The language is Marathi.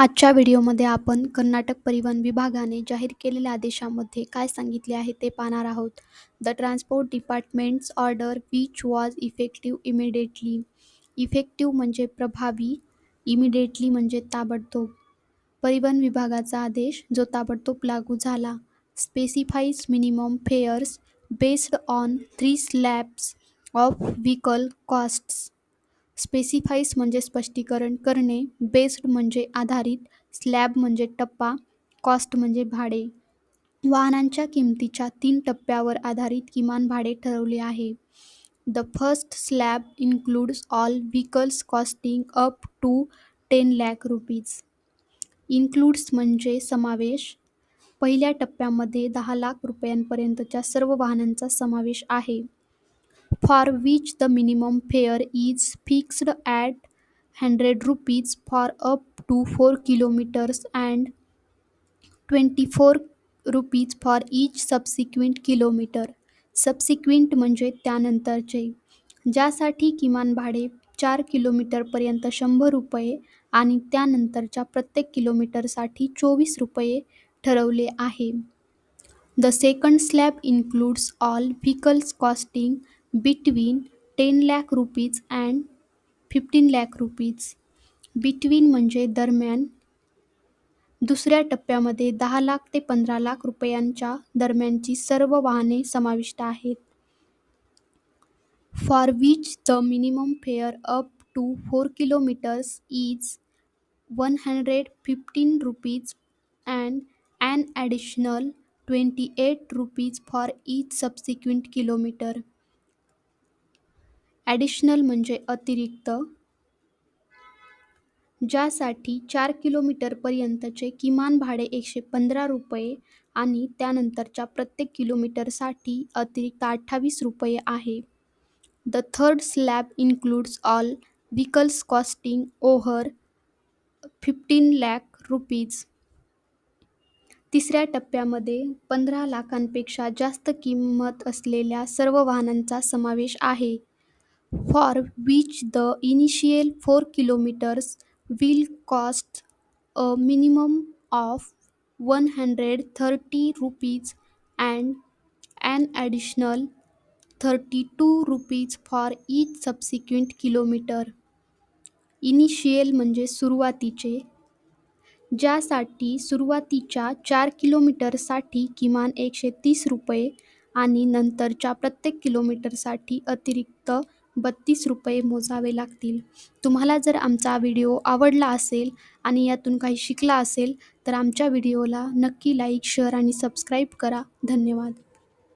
आजच्या व्हिडिओमध्ये आपण कर्नाटक परिवहन विभागाने जाहीर केलेल्या आदेशामध्ये काय सांगितले आहे ते पाहणार आहोत. The transport department's order which was effective immediately effective म्हणजे प्रभावी इमिडिएटली म्हणजे ताबडतोब. परिवहन विभागाचा आदेश जो ताबडतोब लागू झाला. Specifies minimum fares based on three slabs of vehicle costs specifies म्हणजे स्पष्टीकरण करणे बेस्ड म्हणजे आधारित स्लॅब म्हणजे टप्पा कॉस्ट म्हणजे भाडे. वाहनांच्या किमतीच्या तीन टप्प्यावर आधारित किमान भाडे ठरवले आहे. The first slab includes all vehicles costing up to ten lakh rupees. Includes म्हणजे समावेश. पहिल्या टप्प्यामध्ये दहा लाख रुपयांपर्यंतच्या सर्व वाहनांचा समावेश आहे. For which the minimum fare is fixed at hundred rupees for up to four kilometres and twenty four rupees for each subsequent kilometre subsequent म्हणजे त्यानंतरचे ज्यासाठी किमान भाडे चार किलोमीटरपर्यंत शंभर रुपये आणि त्यानंतरच्या प्रत्येक किलोमीटरसाठी चोवीस रुपये ठरवले आहे. The second slab includes all vehicles costing between ten lakh rupees and fifteen lakh rupees. Between म्हणजे दरम्यान दुसऱ्या टप्प्यामध्ये दहा लाख ते पंधरा लाख रुपयांच्या दरम्यानची सर्व वाहने समाविष्ट आहेत. For which the minimum fare up to four kilometres is one hundred fifteen rupees and an additional twenty eight rupees for each subsequent kilometre additional म्हणजे अतिरिक्त ज्यासाठी चार किलोमीटरपर्यंतचे किमान भाडे एकशे पंधरा रुपये आणि त्यानंतरच्या प्रत्येक किलोमीटरसाठी अतिरिक्त अठ्ठावीस रुपये आहे. The third slab includes all vehicles costing over fifteen lakh rupees तिसऱ्या टप्प्यामध्ये पंधरा लाखांपेक्षा जास्त किंमत असलेल्या सर्व वाहनांचा समावेश आहे. For which the initial four kilometres will cost a minimum of one hundred thirty rupees and an additional thirty two rupees for each subsequent kilometre initial म्हणजे सुरुवातीचे ज्यासाठी सुरुवातीच्या चार किलोमीटरसाठी किमान एकशे तीस रुपये आणि नंतरच्या प्रत्येक किलोमीटरसाठी अतिरिक्त बत्तीस रुपये मोजावे लागतील. तुम्हाला जर आमचा व्हिडिओ आवडला असेल आणि यातून काही शिकला असेल तर आमच्या व्हिडिओला नक्की लाईक शेअर आणि सबस्क्राईब करा. धन्यवाद.